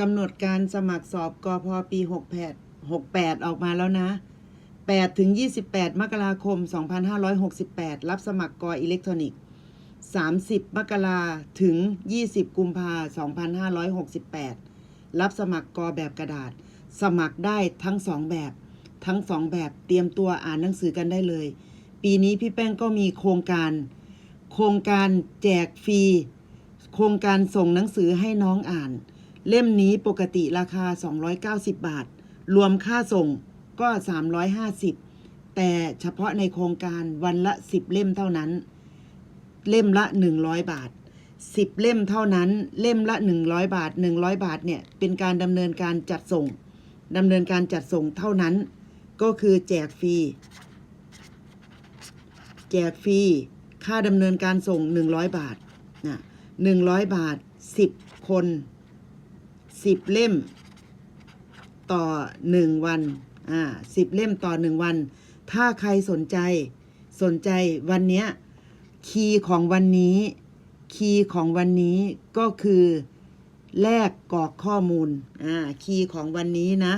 กำหนดการสมัครสอบกพปี 68 68 ออกมาแล้วนะ 8 ถึง 28 มกราคม 2568 รับสมัครกออิเล็กทรอนิกส์ 30 มกราถึง 20 กุมภา2568 รับสมัครกอแบบกระดาษ สมัครได้ทั้งสองแบบ ทั้งสองแบบเตรียมตัวอ่านหนังสือกันได้เลย ปีนี้พี่แป้งก็มีโครงการ โครงการแจกฟรี โครงการส่งหนังสือให้น้องอ่าน เล่มนี้ปกติราคา 290 บาท รวมค่าส่งก็ 350 แต่เฉพาะในโครงการวันละ 10 เล่มเท่านั้น เล่มละ 100 บาท 10 เล่มเท่านั้น เล่มละ 100 บาท 100 บาทเนี่ย เป็นการดำเนินการจัดส่งดำเนินการจัดส่งเท่านั้น ก็คือแจกฟรี แจกฟรี ค่าดำเนินการส่ง 100 บาทนะ100 บาท 10 คน 10เล่ม ต่อ1วัน อ่า10เล่มต่อ1วัน ถ้าใครสนใจ สนใจวันเนี้ย คีย์ของวันนี้ คีย์ของวันนี้ก็คือแลกกรอกข้อมูล อ่า คีย์ของวันนี้นะ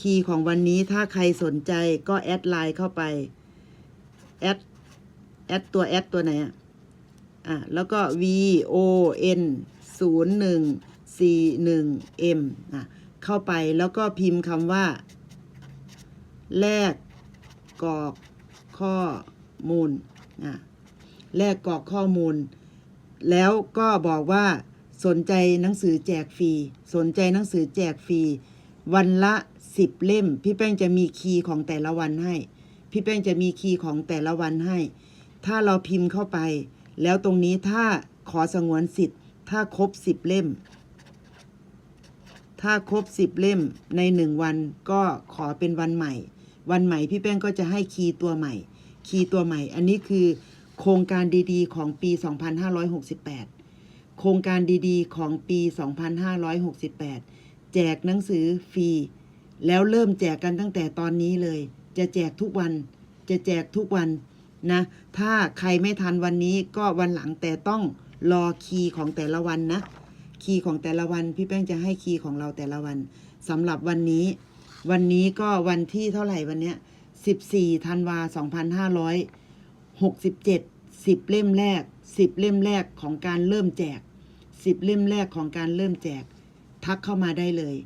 คีย์ของวันนี้ถ้าใครสนใจก็แอดไลน์เข้าไป แอด แอดตัวแอดตัวไหนอะ อะ แล้วก็ V O N 0 1 4 1 M อะเข้าไปแล้วก็พิมพ์คำว่า แลกกรอกข้อมูลอะแลกกรอกข้อมูล แล้วก็บอกว่าสนใจหนังสือแจกฟรี สนใจหนังสือแจกฟรี วันละสิบเล่ม พี่แป้งจะมีคีย์ของแต่ละวันให้ พี่แป้งจะมีคีย์ของแต่ละวันให้ ถ้าเราพิมพ์เข้าไป แล้วตรงนี้ถ้าขอสงวนสิทธิ์ ถ้าครบสิบเล่ม ถ้าครบสิบเล่มในหนึ่งวันก็ขอเป็นวันใหม่ วันใหม่พี่แป้งก็จะให้คีย์ตัวใหม่ คีย์ตัวใหม่ อันนี้คือโครงการดีๆ ของปี 2568 โครงการดีๆ ของปี 2568 แจกหนังสือฟรี แล้วเริ่มแจกกันตั้งแต่ตอนนี้เลย จะแจกทุกวัน จะแจกทุกวันนะ ถ้าใครไม่ทันวันนี้ก็วันหลังแต่ต้องรอคีย์ของแต่ละวันนะ คีย์ของแต่ละวันพี่แป้งจะให้คีย์ของเราแต่ละวันสำหรับวันนี้ วันนี้ก็วันที่เท่าไหร่วันเนี้ยสิบสี่ธันวาสองพันห้าร้อยหกสิบเจ็ดสิบเล่มแรกสิบเล่มแรกของการเริ่มแจกสิบเล่มแรกของการเริ่มแจก ทักเข้ามาได้เลย